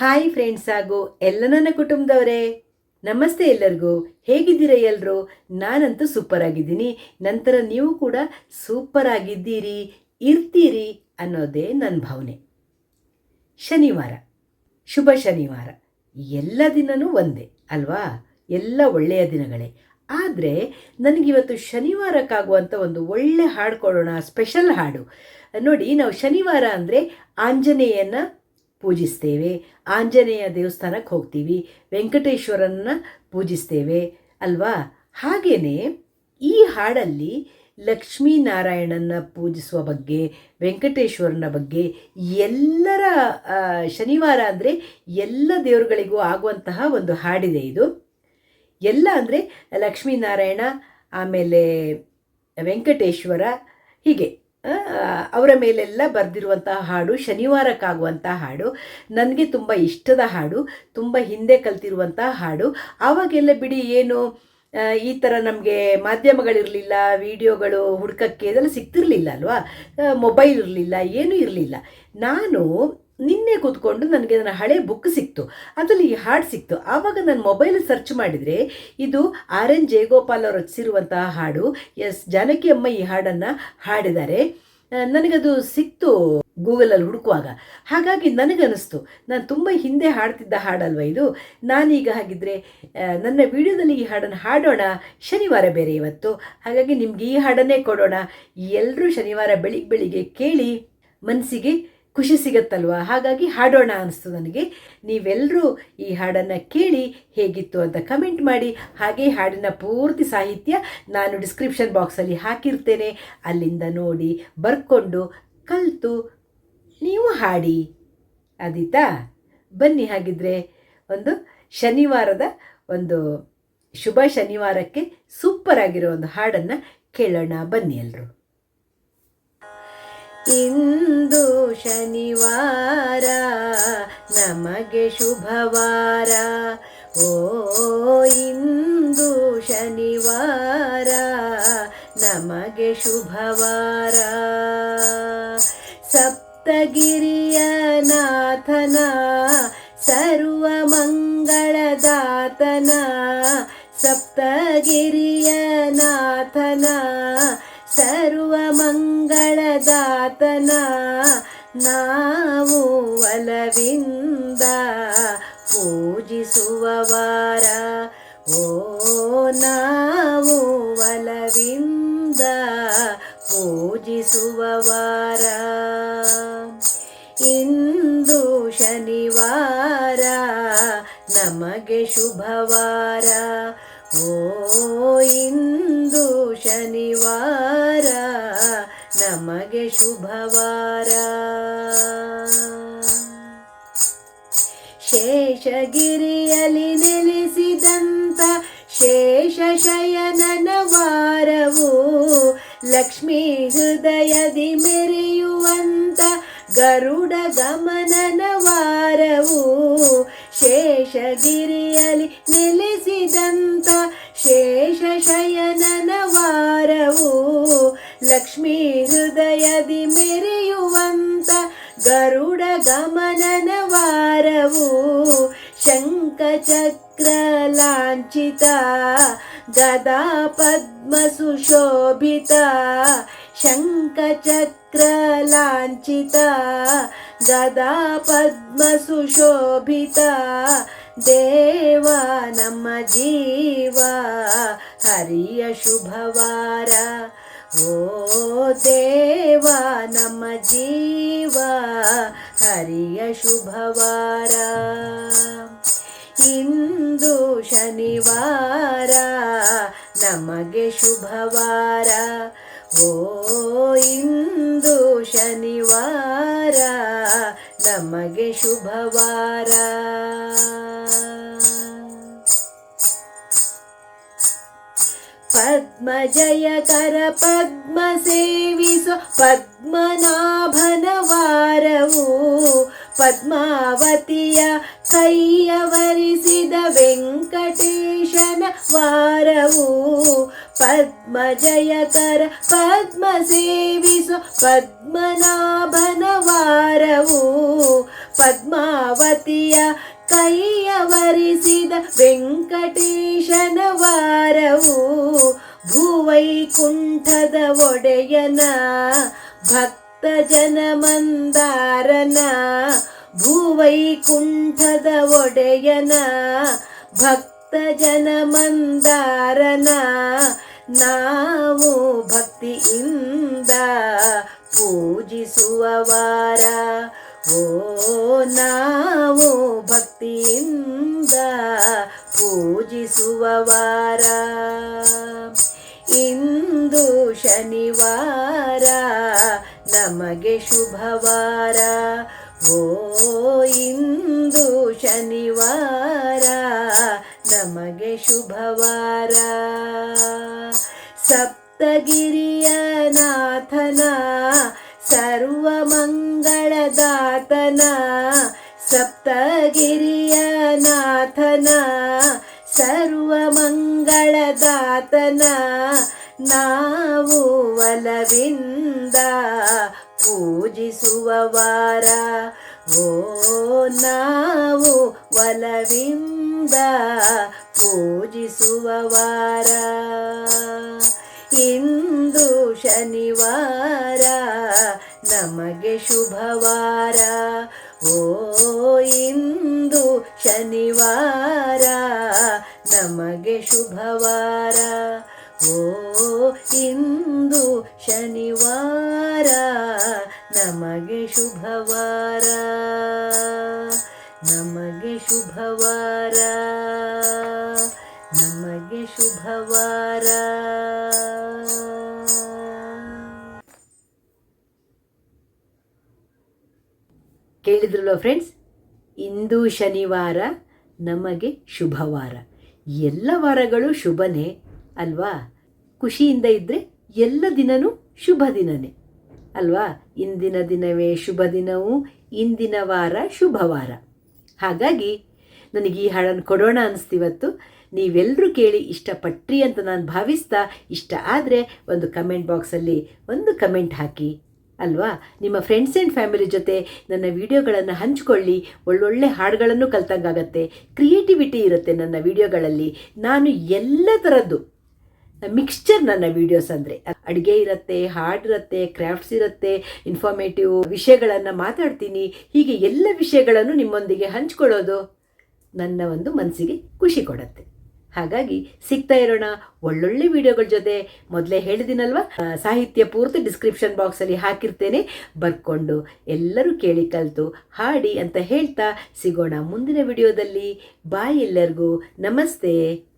Hi friends, ಹಾಗೂ ಎಲ್ಲ ನನ್ನ ಕುಟುಂಬದವರೇ. ನಮಸ್ತೆ ಎಲ್ಲರಿಗೂ. ಹೇಗಿದ್ದೀರಾ ಎಲ್ಲರೂ ನಾನಂತೂ ಸೂಪರ್ ಆಗಿದ್ದೀನಿ. ನಂತರ ನೀವು ಕೂಡ ಸೂಪರ್ ಆಗಿದ್ದೀರಿ, ಇರ್ತೀರಿ ಅನ್ನೋದೇ ನನ್ನ ಭಾವನೆ. ಶನಿವಾರ. ಶುಭ ಶನಿವಾರ. ಎಲ್ಲ ದಿನವೂ ಒಂದೇ, ಅಲ್ವಾ? ಎಲ್ಲ ಒಳ್ಳೆಯ ದಿನಗಳೇ. ಆದರೆ ನನಗಿವತ್ತು ಶನಿವಾರಕ್ಕಾಗುವಂಥ ಒಂದು ಒಳ್ಳೆ ಹಾಡು ಕೊಡೋಣ ಸ್ಪೆಷಲ್ ಹಾಡು. ನೋಡಿ, ನಾವು ಶನಿವಾರ ಅಂದರೆ ಆಂಜನೇಯನ ಪೂಜಿಸ್ತೇವೆ. ಆಂಜನೇಯ ದೇವಸ್ಥಾನಕ್ಕೆ ಹೋಗ್ತೀವಿ. ವೆಂಕಟೇಶ್ವರನ್ನ ಪೂಜಿಸ್ತೇವೆ. ಅಲ್ವಾ? ಹಾಗೆಯೇ ಈ ಹಾಡಲ್ಲಿ ಲಕ್ಷ್ಮೀನಾರಾಯಣನ ಪೂಜಿಸುವ ಬಗ್ಗೆ, ವೆಂಕಟೇಶ್ವರನ ಬಗ್ಗೆ ಎಲ್ಲರ ಶನಿವಾರ ಅಂದರೆ ಎಲ್ಲ ದೇವರುಗಳಿಗೂ ಆಗುವಂತಹ ಒಂದು ಹಾಡಿದೆ ಇದು. ಎಲ್ಲ ಅಂದರೆ ಲಕ್ಷ್ಮೀನಾರಾಯಣ, ಆಮೇಲೆ ವೆಂಕಟೇಶ್ವರ, ಹೀಗೆ. ಅವರ ಮೇಲೆಲ್ಲ ಬರೆದಿರುವಂತಹ ಹಾಡು ಶನಿವಾರಕ್ಕಾಗುವಂಥ ಹಾಡು, ನನಗೆ ತುಂಬ ಇಷ್ಟದ ಹಾಡು, ತುಂಬ ಹಿಂದೆ ಕಲ್ತಿರುವಂತಹ ಹಾಡು. ಆವಾಗೆಲ್ಲ ಬಿಡಿ ಏನು ಈ ಥರ ನಮಗೆ ಮಾಧ್ಯಮಗಳಿರಲಿಲ್ಲ, ವಿಡಿಯೋಗಳು ಹುಡ್ಕಕ್ಕೆ ಇದೆಲ್ಲ ಸಿಗ್ತಿರ್ಲಿಲ್ಲ ಅಲ್ವಾ? ಮೊಬೈಲ್ ಇರಲಿಲ್ಲ, ಏನೂ ಇರಲಿಲ್ಲ. ನಾನು ನಿನ್ನೆ ಕೂತ್ಕೊಂಡು ನನಗೆ ನನ್ನ ಹಳೆ ಬುಕ್ ಸಿಕ್ತು. ಅದರಲ್ಲಿ ಈ ಹಾಡು ಸಿಕ್ತು. ಆವಾಗ ನಾನು ಮೊಬೈಲ್ ಸರ್ಚ್ ಮಾಡಿದರೆ ಇದು ಆರ್ ಎನ್ ಜಯಗೋಪಾಲ್ ಅವರು ರಚಿಸಿರುವಂತಹ ಹಾಡು. ಎಸ್, ಜಾನಕಿ ಅಮ್ಮ ಈ ಹಾಡನ್ನು ಹಾಡಿದ್ದಾರೆ. ನನಗದು ಸಿಕ್ತು ಗೂಗಲಲ್ಲಿ ಹುಡುಕುವಾಗ. ಹಾಗಾಗಿ ನನಗನ್ನಿಸ್ತು. ನಾನು ತುಂಬ ಹಿಂದೆ ಹಾಡ್ತಿದ್ದ ಹಾಡಲ್ವ ಇದು? ನಾನೀಗ ಹಾಗಿದ್ರೆ ನನ್ನ ವಿಡಿಯೋದಲ್ಲಿ ಈ ಹಾಡನ್ನು ಹಾಡೋಣ. ಶನಿವಾರ ಬೇರೆ ಇವತ್ತು. ಹಾಗಾಗಿ ನಿಮಗೆ ಈ ಹಾಡನ್ನೇ ಕೊಡೋಣ. ಎಲ್ಲರೂ ಶನಿವಾರ ಬೆಳಿಗ್ಗೆ ಬೆಳಿಗ್ಗೆ ಕೇಳಿ ಮನಸ್ಸಿಗೆ ಖುಷಿ ಸಿಗತ್ತಲ್ವ? ಹಾಗಾಗಿ ಹಾಡೋಣ ಅನಿಸ್ತು ನನಗೆ. ನೀವೆಲ್ಲರೂ ಈ ಹಾಡನ್ನು ಕೇಳಿ ಹೇಗಿತ್ತು ಅಂತ ಕಮೆಂಟ್ ಮಾಡಿ. ಹಾಗೆ ಹಾಡಿನ ಪೂರ್ತಿ ಸಾಹಿತ್ಯ ನಾನು ಡಿಸ್ಕ್ರಿಪ್ಷನ್ ಬಾಕ್ಸಲ್ಲಿ ಹಾಕಿರ್ತೇನೆ. ಅಲ್ಲಿಂದ ನೋಡಿ ಬರ್ಕೊಂಡು ಕಲಿತು ನೀವು ಹಾಡಿ. ಅದೀತಾ? ಬನ್ನಿ ಹಾಗಿದ್ರೆ ಒಂದು ಶನಿವಾರದ ಒಂದು ಶುಭ ಶನಿವಾರಕ್ಕೆ ಸೂಪರ್ ಆಗಿರೋ ಒಂದು ಹಾಡನ್ನು ಕೇಳೋಣ ಬನ್ನಿ ಎಲ್ಲರೂ ಇಂದು ಶನಿವಾರ ನಮಗೆ ಶುಭವಾರ. ಓ ಇಂದು ಶನಿವಾರ ನಮಗೆ ಶುಭವಾರ. ಸಪ್ತಗಿರಿಯ ನಾಥನ ಸರ್ವ ಮಂಗಳದಾತನ ಸರ್ವ ನಾವು ಪೂಜಿಸುವ ವಾರ. ಓ, ನಾವು ಒಲವಿಂದ ಪೂಜಿಸುವ ವಾರ. ಇಂದು ಶನಿವಾರ, ನಮಗೆ ಶುಭವಾರ. ಓ, ಇಂದು ಶನಿವಾರ ನಮಗೆ ಶುಭವಾರ. ಶೇಷಗಿರಿಯಲ್ಲಿ ನೆಲೆಸಿದಂತ ಶೇಷಶಯನನ ವಾರವು ಲಕ್ಷ್ಮೀ ಹೃದಯದಿ ಮೆರೆಯುವಂತ ಗರುಡ ಗಮನನ ವಾರವು ಶೇಷಗಿರಿಯಲ್ಲಿ ನೆಲೆಸಿದಂತ ಶೇಷಶಯನನ ವಾರವು ಲಕ್ಷ್ಮೀ ಹೃದಯದಿ ಮೆರೆಯುವಂತ ಗರುಡ ಗಮನನ ವಾರವು ಶಂಖಚಕ್ರ ಲಾಂಛಿತ ಗದಾ ಪದ್ಮ ಸುಶೋಭಿತ ಶಂಖಚಕ್ರ ಲಾಂಛಿತ ಗದಾ ಪದ್ಮ ಸುಶೋಭಿತ ದೇವ ನಮ್ಮ ಜೀವ ಹರಿಯ ಶುಭವಾರ ಓ ದೇವಾ, ನಮ್ಮ ಜೀವ, ಹರಿಯ ಶುಭವಾರ. ಇಂದು ಶನಿವಾರ, ನಮಗೆ ಶುಭವಾರ. ಓ ಇಂದು ಶನಿವಾರ, ನಮಗೆ ಶುಭವಾರ. ಪದ್ಮಜಯಕರ ಪದ್ಮ ಸೇವಿಸೋ ಪದ್ಮನಾಭನ ವಾರವು ಪದ್ಮಾವತಿಯ ಕೈಯವರಿಸಿದ ವೆಂಕಟೇಶನ ವಾರವು ಪದ್ಮಜಯಕರ ಪದ್ಮ ಸೇವಿಸೋ ಪದ್ಮನಾಭನ ವಾರವು ಪದ್ಮಾವತಿಯ ಕೈಯವರಿಸಿದ ವೆಂಕಟೇಶನ ವಾರವು ಭೂವೈಕುಂಠದ ಒಡೆಯನ ಭಕ್ತ ಜನ ಮಂದಾರನ, ಭೂವೈಕುಂಠದ ಒಡೆಯನ ಭಕ್ತ ಜನ ಮಂದಾರನ. ನಾವು ಭಕ್ತಿಯಿಂದ ಪೂಜಿಸುವ ವಾರ ಓ ನಾವು ಭಕ್ತಿಯಿಂದ ಪೂಜಿಸುವ ವಾರ. ಇಂದು ಶನಿವಾರ ನಮಗೆ ಶುಭವಾರ. ಓ ಇಂದು ಶನಿವಾರ ನಮಗೆ ಶುಭವಾರ. ಸಪ್ತಗಿರಿಯ ನಾಥನ ಸರ್ವಮಂಗಳದಾತನ ಸಪ್ತಗಿರಿಯ ನಾಥನ ದಾತನ ನಾವು ಒಲವಿಂದ ಪೂಜಿಸುವ ವಾರ. ಓ, ನಾವು ಒಲವಿಂದ ಪೂಜಿಸುವ ವಾರ. ಇಂದು ಶನಿವಾರ ನಮಗೆ ಶುಭವಾರ. ಓ, ಇಂದು ಶನಿವಾರ. ನಮಗೆ ಶುಭವಾರ. ಓ, ಇಂದು ಶನಿವಾರ. ನಮಗೆ ಶುಭವಾರ. ನಮಗೆ ಶುಭವಾರ. ನಮಗೆ ಶುಭವಾರ. ಕೇಳಿದ್ರಲ್ಲ ಫ್ರೆಂಡ್ಸ್ ಇಂದು ಶನಿವಾರ, ನಮಗೆ ಶುಭವಾರ. ಎಲ್ಲ ವಾರಗಳು ಶುಭನೇ ಅಲ್ವಾ? ಖುಷಿಯಿಂದ ಇದ್ದರೆ ಎಲ್ಲ ದಿನವೂ ಶುಭ ದಿನನೇ ಅಲ್ವಾ? ಇಂದಿನ ದಿನವೇ ಶುಭ ದಿನವೂ, ಇಂದಿನ ವಾರ ಶುಭವಾರ ಹಾಗಾಗಿ ನನಗೆ ಈ ಹಾಡನ್ನು ಕೊಡೋಣ ಅನ್ನಿಸ್ತಿವತ್ತು ನೀವೆಲ್ಲರೂ ಕೇಳಿ ಇಷ್ಟಪಟ್ರಿ ಅಂತ ನಾನು ಭಾವಿಸ್ತಾ, ಇಷ್ಟ ಆದರೆ ಒಂದು ಕಮೆಂಟ್ ಬಾಕ್ಸಲ್ಲಿ ಒಂದು ಕಮೆಂಟ್ ಹಾಕಿ. ಅಲ್ವಾ? ನಿಮ್ಮ ಫ್ರೆಂಡ್ಸ್ ಆ್ಯಂಡ್ ಫ್ಯಾಮಿಲಿ ಜೊತೆ ನನ್ನ ವಿಡಿಯೋಗಳನ್ನು ಹಂಚಿಕೊಳ್ಳಿ. ಒಳ್ಳೊಳ್ಳೆ ಹಾಡುಗಳನ್ನು ಕಲ್ತಂಗಾಗತ್ತೆ. ಕ್ರಿಯೇಟಿವಿಟಿ ಇರುತ್ತೆ ನನ್ನ ವಿಡಿಯೋಗಳಲ್ಲಿ. ನಾನು ಎಲ್ಲ ಥರದ್ದು ಮಿಕ್ಸ್ಚರ್ ನನ್ನ ವಿಡಿಯೋಸ್ ಅಂದರೆ. ಅಡುಗೆ ಇರುತ್ತೆ ಹಾಡಿರುತ್ತೆ ಕ್ರಾಫ್ಟ್ಸ್ ಇರುತ್ತೆ ಇನ್ಫಾರ್ಮೇಟಿವ್ ವಿಷಯಗಳನ್ನು ಮಾತಾಡ್ತೀನಿ. ಹೀಗೆ ಎಲ್ಲ ವಿಷಯಗಳನ್ನು ನಿಮ್ಮೊಂದಿಗೆ ಹಂಚ್ಕೊಳ್ಳೋದು ನನ್ನ ಒಂದು ಮನಸ್ಸಿಗೆ ಖುಷಿ ಕೊಡುತ್ತೆ. ಹಾಗಾಗಿ ಸಿಗ್ತಾ ಇರೋಣ ಒಳ್ಳೊಳ್ಳೆ ವಿಡಿಯೋಗಳ ಜೊತೆ. ಮೊದಲೇ ಹೇಳಿದಿನಲ್ವಾ? ಸಾಹಿತ್ಯ ಪೂರ್ತಿ ಡಿಸ್ಕ್ರಿಪ್ಷನ್ ಬಾಕ್ಸಲ್ಲಿ ಹಾಕಿರ್ತೇನೆ. ಬರ್ಕೊಂಡು ಎಲ್ಲರೂ ಕೇಳಿ ಕಲಿತು ಹಾಡಿ ಅಂತ ಹೇಳ್ತಾ ಸಿಗೋಣ ಮುಂದಿನ ವಿಡಿಯೋದಲ್ಲಿ. ಬಾಯ್ ಎಲ್ಲರಿಗೂ. ನಮಸ್ತೆ.